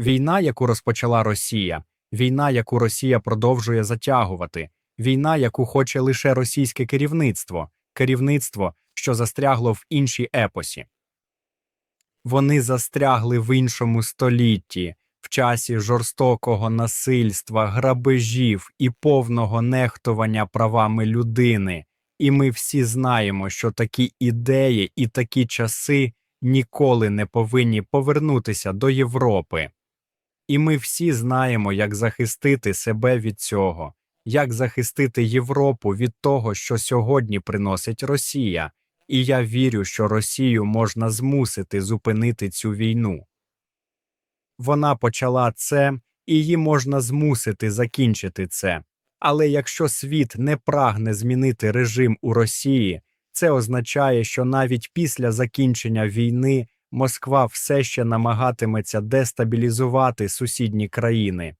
Війна, яку розпочала Росія, війна, яку Росія продовжує затягувати, війна, яку хоче лише російське керівництво, керівництво, що застрягло в іншій епосі. Вони застрягли в іншому столітті, в часі жорстокого насильства, грабежів і повного нехтування правами людини. І ми всі знаємо, що такі ідеї і такі часи ніколи не повинні повернутися до Європи. І ми всі знаємо, як захистити себе від цього, як захистити Європу від того, що сьогодні приносить Росія. І я вірю, що Росію можна змусити зупинити цю війну. Вона почала це, і її можна змусити закінчити це. Але якщо світ не прагне змінити режим у Росії, це означає, що навіть після закінчення війни Москва все ще намагатиметься дестабілізувати сусідні країни.